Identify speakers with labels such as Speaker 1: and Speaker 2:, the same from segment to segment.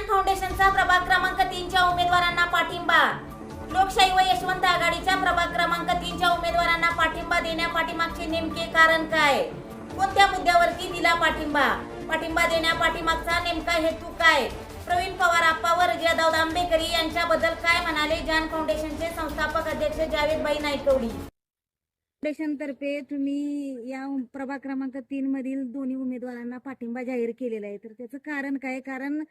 Speaker 1: फाउंडेशनचा प्रभाग क्रमांक तीनच्या उमेदवारांना पाठिंबा. लोकशाही व यशवंत आघाडीच्या प्रभाग क्रमांक तीनच्या उमेदवारांना पाठिंबा देण्यापाठीमागचे नेमके कारण काय? कोणत्या मुद्द्यावरती दिला पाठिंबा? पाठिंबा देण्यापाठीमागचा नेमका हेतू काय? प्रवीण पवार आप्पा व रजिया दाऊद आंबेकरी यांच्याबद्दल काय म्हणाले? जान फाउंडेशनचे संस्थापक अध्यक्ष जावेदबाई नाईकवडी.
Speaker 2: फाउंडेशनतर्फे तुम्ही या प्रभाग क्रमांक तीन मधील दोन्ही उमेदवारांना पाठिंबा जाहीर केलेला आहे. तर त्याचं कारण काय? कारण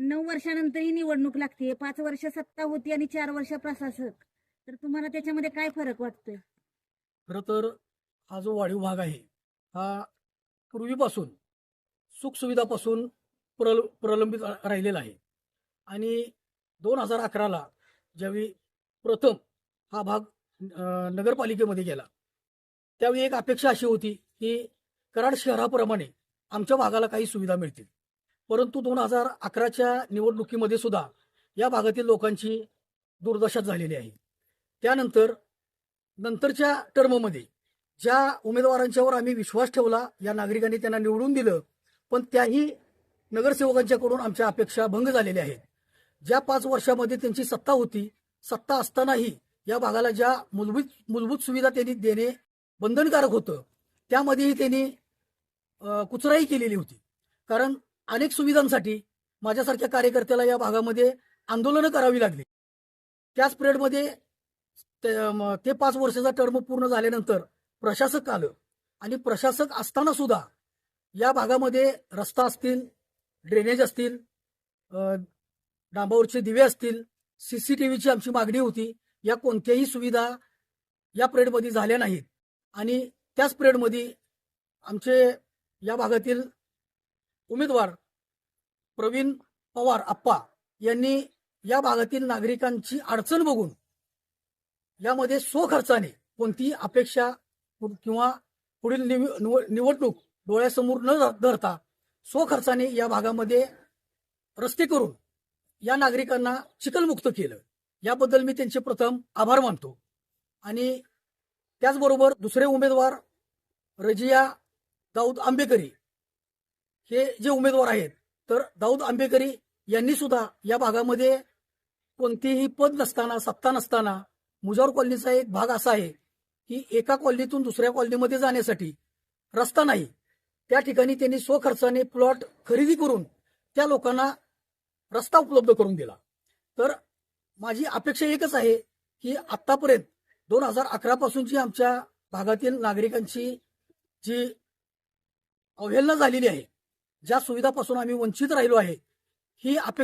Speaker 2: नऊ वर्षानंतर ही निवडणूक लागते. पाच वर्ष सत्ता होती आणि चार वर्ष प्रशासक. तर तुम्हाला त्याच्यामध्ये काय फरक वाटतोय?
Speaker 3: खरं तर हा जो वाढीव भाग आहे हा पूर्वीपासून सुखसुविधापासून प्रल प्रलंबित रा- राहिलेला आहे. आणि दोन हजार अकराला ज्यावेळी प्रथम हा भाग नगरपालिकेमध्ये गेला त्यावेळी एक अपेक्षा अशी होती की कराड शहराप्रमाणे आमच्या भागाला काही सुविधा मिळतील. परंतु दोन हजार अकराच्या निवडणुकीमध्ये सुद्धा या भागातील लोकांची दुर्दशा झालेली आहे. त्यानंतर नंतरच्या टर्ममध्ये ज्या उमेदवारांच्यावर आम्ही विश्वास ठेवला या नागरिकांनी त्यांना निवडून दिलं पण त्याही नगरसेवकांच्याकडून आमच्या अपेक्षा भंग झालेल्या आहेत. ज्या पाच वर्षामध्ये त्यांची सत्ता होती सत्ता असतानाही या भागाला ज्या मूलभूत मूलभूत सुविधा त्यांनी देणे बंधनकारक होतं त्यामध्येही त्यांनी कुचराई केलेली होती. कारण अनेक सुविधांसाठी माझ्यासारख्या कार्यकर्त्याला या भागामध्ये आंदोलनं करावी लागली. त्याच पिरियडमध्ये ते ते पाच वर्षाचा टर्म पूर्ण झाल्यानंतर प्रशासक आलं. आणि प्रशासक असताना सुद्धा या भागामध्ये रस्ता असतील ड्रेनेज असतील डांबावरचे दिवे असतील सी सी टी व्हीची आमची मागणी होती. या कोणत्याही सुविधा या पिरियडमध्ये झाल्या नाहीत. आणि त्याच पिरियडमध्ये आमचे या भागातील उमेदवार प्रवीण पवार आप्पा यांनी या भागातील नागरिकांची अडचण बघून यामध्ये स्वखर्चाने कोणतीही अपेक्षा किंवा पुढील निव- निव- निवडणूक डोळ्यासमोर न धरता स्वखर्चाने या भागामध्ये रस्ते करून या नागरिकांना चिखलमुक्त केलं. याबद्दल मी त्यांचे प्रथम आभार मानतो. आणि त्याचबरोबर दुसरे उमेदवार रजिया दाऊद आंबेकरी हे जे उमेदवार आहेत तर दाऊद आंबेकरी यांनी सुद्धा या भागामध्ये कोणतेही पद नसताना सत्ता नसताना मुजावर कॉलनीचा एक भाग असा आहे की एका कॉलनीतून दुसऱ्या कॉलनीमध्ये जाण्यासाठी रस्ता नाही. त्या ठिकाणी त्यांनी स्वखर्चाने प्लॉट खरेदी करून त्या लोकांना रस्ता उपलब्ध करून दिला. तर माझी अपेक्षा एकच आहे की आतापर्यंत दोन हजार अकरा पासूनची आमच्या भागातील नागरिकांची जी अवहेलना झालेली आहे ज्या सुविधापासून आम्ही वंचित राहिलो आहे ही अपेक्षा